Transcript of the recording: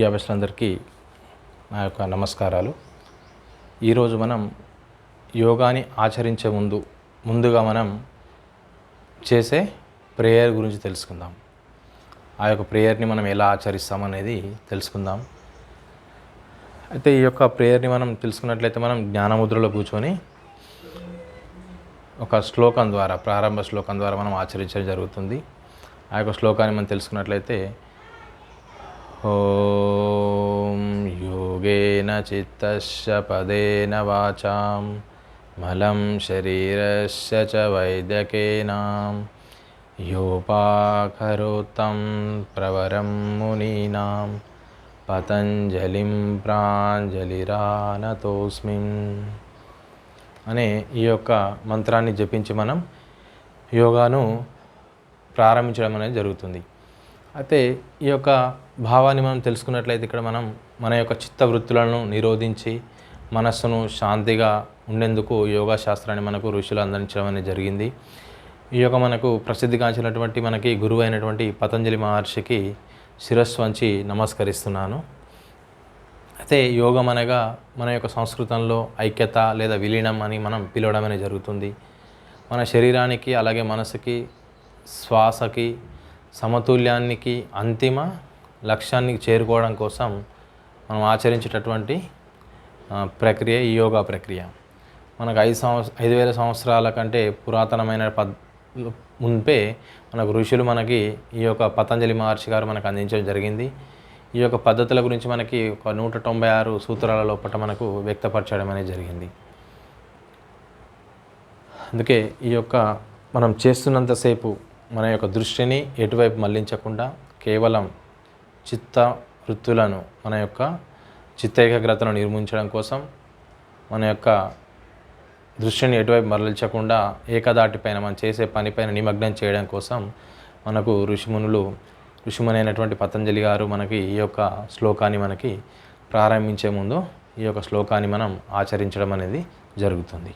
విద్యాభ్యాసులందరికీ నా యొక్క నమస్కారాలు. ఈరోజు మనం యోగాని ఆచరించే ముందు ముందుగా మనం చేసే ప్రేయర్ గురించి తెలుసుకుందాం. ఆ యొక్క ప్రేయర్ని మనం ఎలా ఆచరిస్తాం అనేది తెలుసుకుందాం. అయితే ఈ యొక్క ప్రేయర్ని మనం తెలుసుకున్నట్లయితే మనం జ్ఞానముద్రలో కూర్చొని ఒక శ్లోకం ద్వారా ప్రారంభ శ్లోకం ద్వారా మనం ఆచరించడం జరుగుతుంది. ఆ యొక్క శ్లోకాన్ని మనం తెలుసుకున్నట్లయితే ఓం యోగేన चित्तस्य పదేన वाचां మలం शरीरस्य చ वैद्यकेनां योपाकरोत्तं ప్రవరం మునీనాం పతంజలిం ప్రాంజలిరానతోస్మిన్ అనే ఈ యొక్క మంత్రాన్ని జపించి మనం యోగాను ప్రారంభించడం అనేది జరుగుతుంది. అయితే ఈ యొక్క భావాన్ని మనం తెలుసుకున్నట్లయితే ఇక్కడ మనం మన యొక్క చిత్త వృత్తులను నిరోధించి మనస్సును శాంతిగా ఉండేందుకు యోగా శాస్త్రాన్ని మనకు ఋషులు అందించడం అనేది జరిగింది. ఈ యొక్క మనకు ప్రసిద్ధిగాంచినటువంటి మనకి గురువు అయినటువంటి పతంజలి మహర్షికి శిరస్సు వంచి నమస్కరిస్తున్నాను. అయితే యోగం అనగా మన యొక్క సంస్కృతంలో ఐక్యత లేదా విలీనం అని మనం పిలవడం అనేది జరుగుతుంది. మన శరీరానికి అలాగే మనసుకి శ్వాసకి సమతుల్యానికి అంతిమ లక్ష్యానికి చేరుకోవడం కోసం మనం ఆచరించేటటువంటి ప్రక్రియ ఈ యోగా ప్రక్రియ. మనకు ఐదు సంవత్స ఐదు వేల సంవత్సరాల కంటే పురాతనమైన పద్ ముంపే మనకు ఋషులు మనకి ఈ యొక్క పతంజలి మహర్షి గారు మనకు అందించడం జరిగింది. ఈ యొక్క పద్ధతుల గురించి మనకి ఒక నూట తొంభై ఆరు సూత్రాల లోపల మనకు వ్యక్తపరచడం అనేది జరిగింది. అందుకే ఈ యొక్క మనం చేస్తున్నంతసేపు మన యొక్క దృష్టిని ఎటువైపు మళ్ళించకుండా కేవలం చిత్త వృత్తులను మన యొక్క చిత్త ఏకాగ్రతను నిర్మించడం కోసం మన యొక్క దృష్టిని ఎటువైపు మరలించకుండా ఏకదాటిపైన మనం చేసే పనిపైన నిమగ్నం చేయడం కోసం మనకు ఋషిమునులు ఋషిమునైనటువంటి పతంజలి గారు మనకి ఈ యొక్క శ్లోకాన్ని మనకి ప్రారంభించే ముందు ఈ యొక్క శ్లోకాన్ని మనం ఆచరించడం అనేది జరుగుతుంది.